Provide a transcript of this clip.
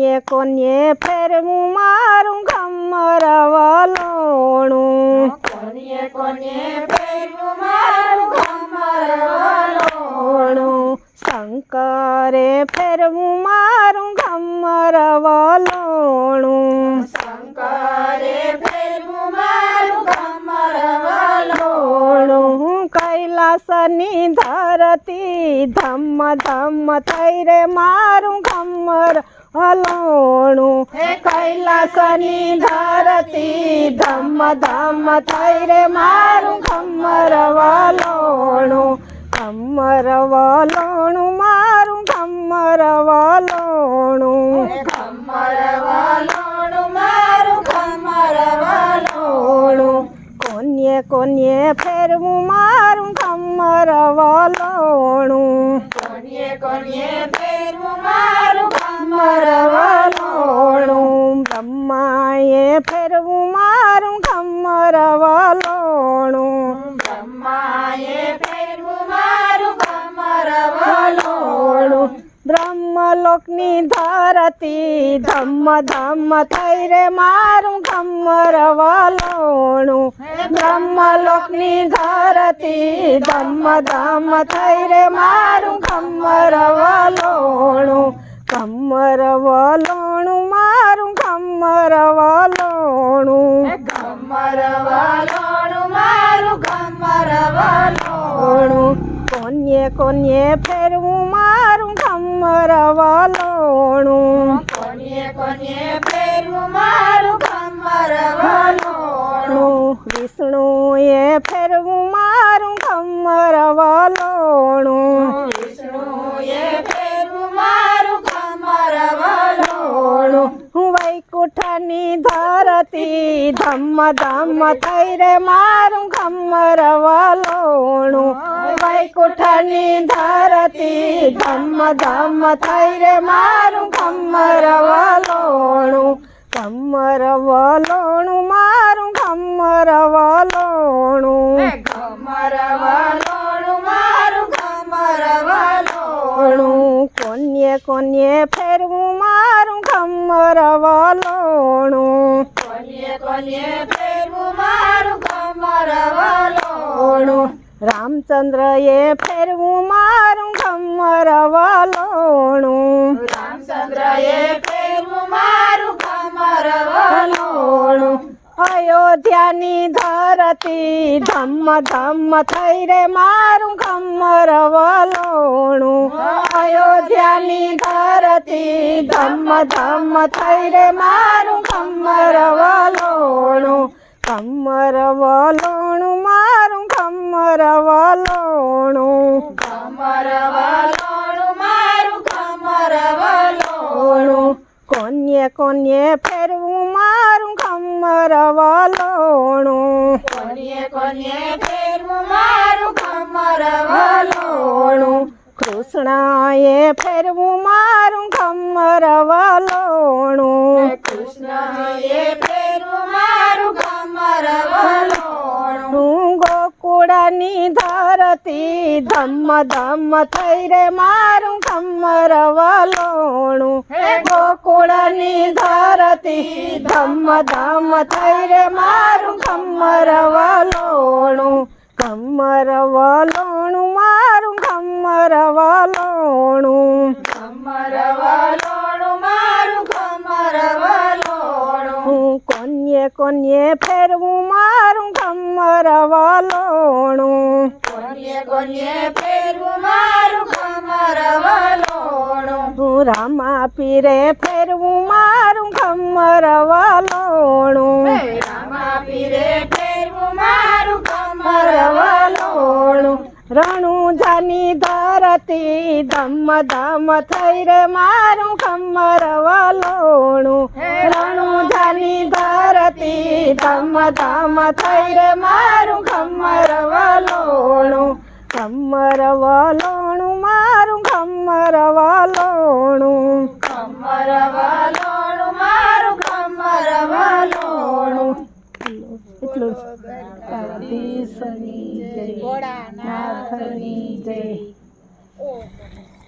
કોન્યે ફેરવું મારું ઘમર વલોણું કોને કોને ફેરવું મારું ઘમર વલોણું શંકરે ફેરવું મારું ઘમર વલોણું શંકરે ફેરવું મારું ઘમર વલોણું વલોણું કૈલાસની ધરતી ધમ ધમ થઈ રે મારું ઘમર હલોણું હે કૈલાસની ધરતી ધમ ધમ થઈ રે મારું ઘમર વલોણું ઘમર વલોણું મારું ઘમર વલોણું ઘમર વલોણું મારું ઘમર વલોણું કોન્યે કોન્યે ફેરવું મારું ઘમર વલોણું કોને કોને બ્રહ્મલોકની ધરતી ધમ ધમ થઈ રે મારું ઘમર વલોણું બ્રહ્મલોકની ધરતી ધમ ધમ થઈ રે મારું ઘમર વલોણું ઘમર વલોણું મારું ઘમર વલોણું ઘમર વલોણું મારું ઘમર વલોણું કોન્યે કોન્યે ફેરવું મારું ઘમર વલોણું કોને કોને ફેરવું મારું ઘમર વલોણું વિષ્ણુએ ફેરવું મારું ઘમર વલોણું ધરતી ધમ ધમ થઈ રે મારું ઘમર વલોણું વૈકુંઠની ધરતી ધમ ધમ થઈ રે મારું ઘમર વલોણું ઘમર વલોણું મારું ઘમર વલોણું ઘમર વલોણું મારું ઘમર વલોણું વલોણું કોન્યે કોન્યે ફેરવું મારું ઘમર વલોણું કોને ફેરવું મારું ઘમર વલોણું રામચંદ્ર એ ફેરવું મારું ઘમર વલોણું રામચંદ્રએ ફેરવું મારું ઘમર વલોણું અયોધ્યાની ધરતી ધમ ધમ થઈ રે મારું ઘમર વલોણું અયોધ્યાની ધરતી ધમ ધમ થઈ રે મારું ઘમર વલોણું ઘમર વલોણું મારું ઘમર વલોણું ઘમર વલોણું મારું ઘમર વલોણું વલોણું કોન્યે કોન્યે ફેરવું મારું ઘમર વલોણું કોને કોને ફેરવું મારું ઘમર વલોણું કૃષ્ણએ ફેરવું મારું ઘમર વલોણું કૃષ્ણએ ફેરવું ગોકુળની ધરતી ધમ ધમ થઈ રે મારું ઘમર વલોણું. ગોકુળની ધરતી ધમ ધમ થઈ રે મારું ઘમર વલોણું. ઘમર વલોણું મારું ઘમર વલોણું. ઘમર વલોણું મારું હું કોન્યે કોન્યે ફેરવું મારું ઘમર વલોણું કોને કોને ફેરવું મારું ઘમર વલોણું હું રામા પીરે ફેરવું મારું ઘમર વલોણું રામા પીરે ફેરવું મારું ઘમર ઘમર વલોણું વલોણું રણુજાની ધરતી ધમ ધમ થઈ રે મારું ઘમર વલોણું. રણુજાની ધરતી ધમ ધમ થઈ રે મારું ઘમર વલોણું. ઘમર વલોણું મારું ઘમર વલોણું. ઘમર વલોણું મારું ઘમર વલોણું. એટલું જ. નાથની જય. Oh.